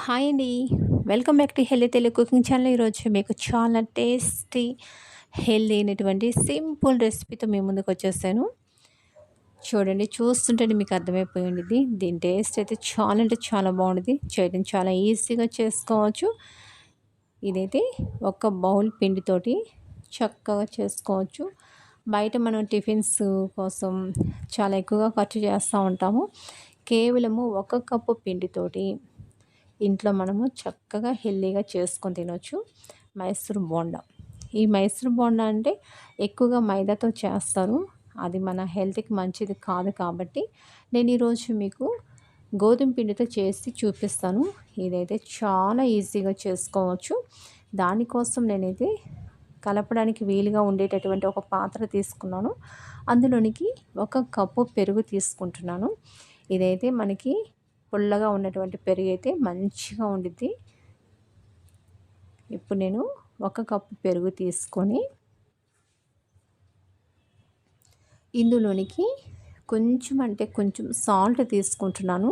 Hi అండి. Welcome back to healthy Telugu cooking channel. ఈరోజు మీకు చాలా టేస్టీ హెల్దీ అయినటువంటి సింపుల్ రెసిపీతో మీ ముందుకు వచ్చేసాను. చూడండి చూస్తుంటే మీకు అర్థమైపోయింది దీని టేస్ట్ అయితే చాలా అంటే చాలా బాగుంటుంది చేయడం చాలా ఈజీగా చేసుకోవచ్చు. ఇదైతే ఒక బౌల్ పిండితోటి చక్కగా చేసుకోవచ్చు. బయట మనం టిఫిన్స్ కోసం చాలా ఎక్కువగా ఖర్చు చేస్తూ ఉంటాము. కేవలము ఒక కప్పు పిండితోటి ఇంట్లో మనము చక్కగా హెల్దీగా చేసుకొని తినొచ్చు. మైసూర్ బోండా. ఈ మైసూర్ బోండా అంటే ఎక్కువగా మైదాతో చేస్తారు. అది మన హెల్త్కి మంచిది కాదు కాబట్టి నేను ఈరోజు మీకు గోధుమ పిండితో చేసి చూపిస్తాను. ఇదైతే చాలా ఈజీగా చేసుకోవచ్చు. దానికోసం నేనైతే కలపడానికి వీలుగా ఉండేటటువంటి ఒక పాత్ర తీసుకున్నాను. అందులోనికి ఒక కప్పు పెరుగు తీసుకుంటున్నాను. ఇదైతే మనకి పుల్లగా ఉన్నటువంటి పెరుగు అయితే మంచిగా ఉండిద్ది. ఇప్పుడు నేను ఒక కప్పు పెరుగు తీసుకొని ఇందులోనికి కొంచెం అంటే కొంచెం సాల్ట్ తీసుకుంటున్నాను.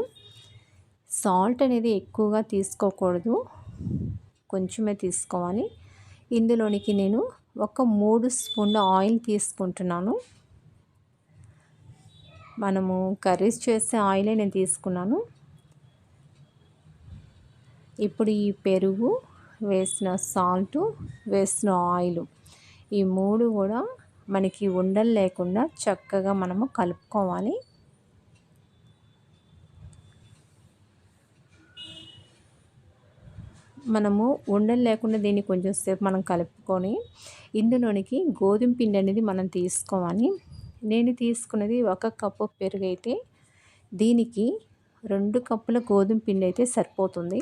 సాల్ట్ అనేది ఎక్కువగా తీసుకోకూడదు. కొంచెమే తీసుకోవాలి. ఇందులోనికి నేను ఒక మూడు స్పూన్ల ఆయిల్ తీసుకుంటున్నాను. మనము కర్రీస్ చేసే ఆయిలే నేను తీసుకున్నాను. ఇప్పుడు ఈ పెరుగు వేసిన సాల్ట్ వేసిన ఆయిల్. ఈ మూడు కూడా మనకి ఉండలు లేకుండా చక్కగా మనము కలుపుకోవాలి. మనము ఉండలు లేకుండా దీన్ని కొంచెం సేపు మనం కలుపుకొని ఇందులోనికి గోధుమ పిండి అనేది మనం తీసుకోవాలి. నేను తీసుకున్నది ఒక కప్పు పెరుగు అయితే దీనికి రెండు కప్పుల గోధుమ పిండి అయితే సరిపోతుంది.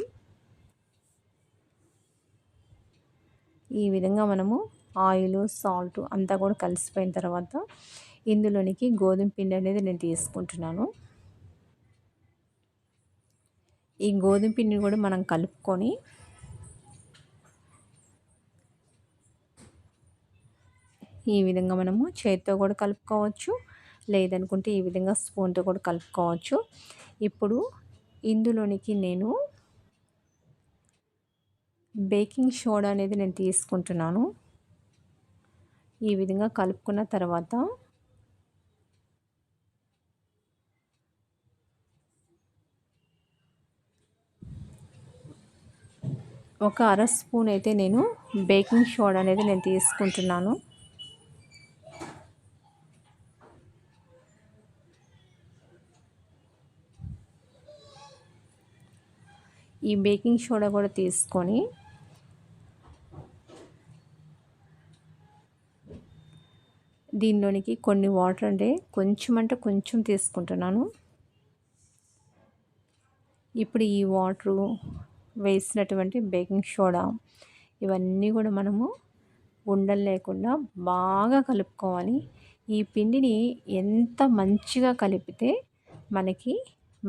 ఈ విధంగా మనము ఆయిల్ సాల్ట్ అంతా కూడా కలిసిపోయిన తర్వాత ఇందులోనికి గోధుమ పిండి అనేది నేను తీసుకుంటున్నాను. ఈ గోధుమ పిండిని కూడా మనం కలుపుకొని ఈ విధంగా మనము చేతితో కూడా కలుపుకోవచ్చు లేదనుకుంటే ఈ విధంగా స్పూన్తో కూడా కలుపుకోవచ్చు. ఇప్పుడు ఇందులోనికి నేను బేకింగ్ సోడా అనేది నేను తీసుకుంటున్నాను. ఈ విధంగా కలుపుకున్న తర్వాత ఒక అర స్పూన్ అయితే నేను బేకింగ్ సోడా అనేది నేను తీసుకుంటున్నాను. ఈ బేకింగ్ సోడా కూడా తీసుకొని దీనిలోనికి కొన్ని వాటర్ అంటే కొంచెం అంటే కొంచెం తీసుకుంటున్నాను. ఇప్పుడు ఈ వాటరు వేసినటువంటి బేకింగ్ సోడా ఇవన్నీ కూడా మనము ఉండలు లేకుండా బాగా కలుపుకోవాలి. ఈ పిండిని ఎంత మంచిగా కలిపితే మనకి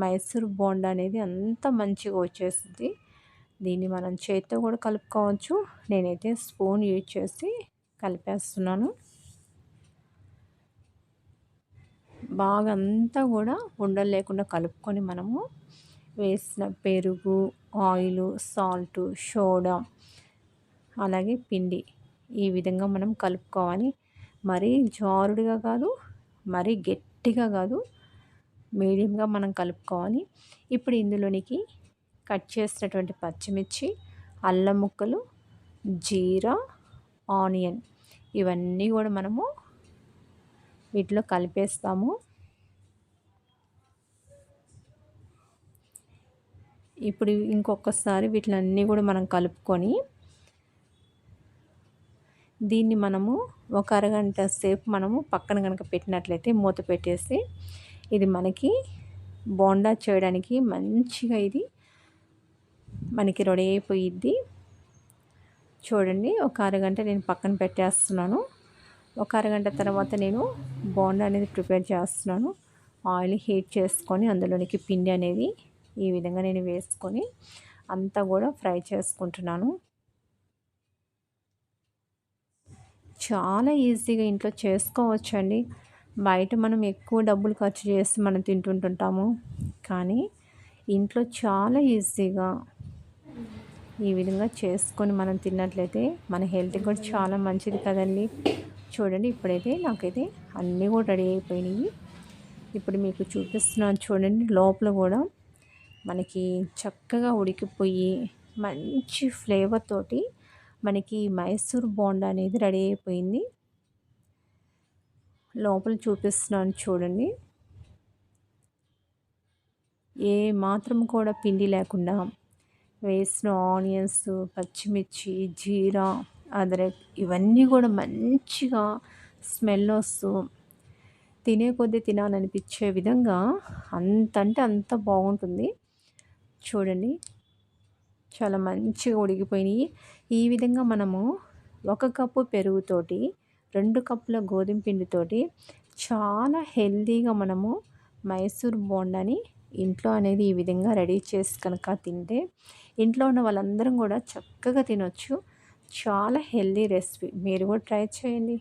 మైసూర్ బోండా అనేది అంత మంచిగా వచ్చేస్తుంది దీన్ని మనం చేతితో కూడా కలుపుకోవచ్చు. నేనైతే స్పూన్ యూజ్ చేసి కలిపేస్తున్నాను. బాగా అంతా కూడా ఉండలు లేకుండా కలుపుకొని మనము వేసిన పెరుగు ఆయిల్ సాల్ట్ సోడా అలాగే పిండి ఈ విధంగా మనం కలుపుకోవాలి. మరీ జారుడుగా కాదు మరీ గట్టిగా కాదు. మీడియంగా మనం కలుపుకోవాలి. ఇప్పుడు ఇందులోనికి కట్ చేసినటువంటి పచ్చిమిర్చి అల్లం ముక్కలు జీరా ఆనియన్ ఇవన్నీ కూడా మనము వీటిలో కలిపేస్తాము. ఇప్పుడు ఇంకొకసారి వీటిలన్నీ కూడా మనం కలుపుకొని దీన్ని మనము ఒక అరగంట సేపు మనము పక్కన కనుక పెట్టినట్లయితే మూత పెట్టేసి ఇది మనకి బోండా చేయడానికి మంచిగా ఇది మనకి రెడీ అయిపోయిద్ది. చూడండి ఒక అరగంట నేను పక్కన పెట్టేస్తున్నాను. ఒక అరగంట తర్వాత నేను బోండా అనేది ప్రిపేర్ చేస్తున్నాను. ఆయిల్ హీట్ చేసుకొని అందులోనికి పిండి అనేది ఈ విధంగా నేను వేసుకొని అంతా కూడా ఫ్రై చేసుకుంటున్నాను. చాలా ఈజీగా ఇంట్లో చేసుకోవచ్చండి. బయట మనం ఎక్కువ డబ్బులు ఖర్చు చేసి మనం తింటుంటుంటాము. కానీ ఇంట్లో చాలా ఈజీగా ఈ విధంగా చేసుకొని మనం తిన్నట్లయితే మన హెల్త్ కూడా చాలా మంచిది కదండి. చూడండి ఇప్పుడైతే నాకైతే అన్నీ కూడా రెడీ అయిపోయినాయి. ఇప్పుడు మీకు చూపిస్తున్నాను చూడండి లోపల కూడా మనకి చక్కగా ఉడికిపోయి మంచి ఫ్లేవర్ తోటి మనకి మైసూర్ బోండా అనేది రెడీ అయిపోయింది. లోపల చూపిస్తున్నాను చూడండి. ఏ మాత్రం కూడా పిండి లేకుండా వేసిన ఆనియన్స్ పచ్చిమిర్చి జీరా అదరక్ ఇవన్నీ కూడా మంచిగా స్మెల్ వస్తూ తినే కొద్దీ తినాలనిపించే విధంగా అంత అంటే అంత బాగుంటుంది. చూడండి. చాలా మంచిగా ఉడికిపోయినాయి. ఈ విధంగా మనము ఒక కప్పు పెరుగుతోటి రెండు కప్పుల గోధుమ పిండితోటి చాలా హెల్తీగా మనము మైసూర్ బోండాని ఇంట్లో అనేది ఈ విధంగా రెడీ చేసి కనుక తింటే ఇంట్లో ఉన్న వాళ్ళందరం కూడా చక్కగా తినొచ్చు. చాలా హెల్తీ రెసిపీ. మీరు కూడా ట్రై చేయండి.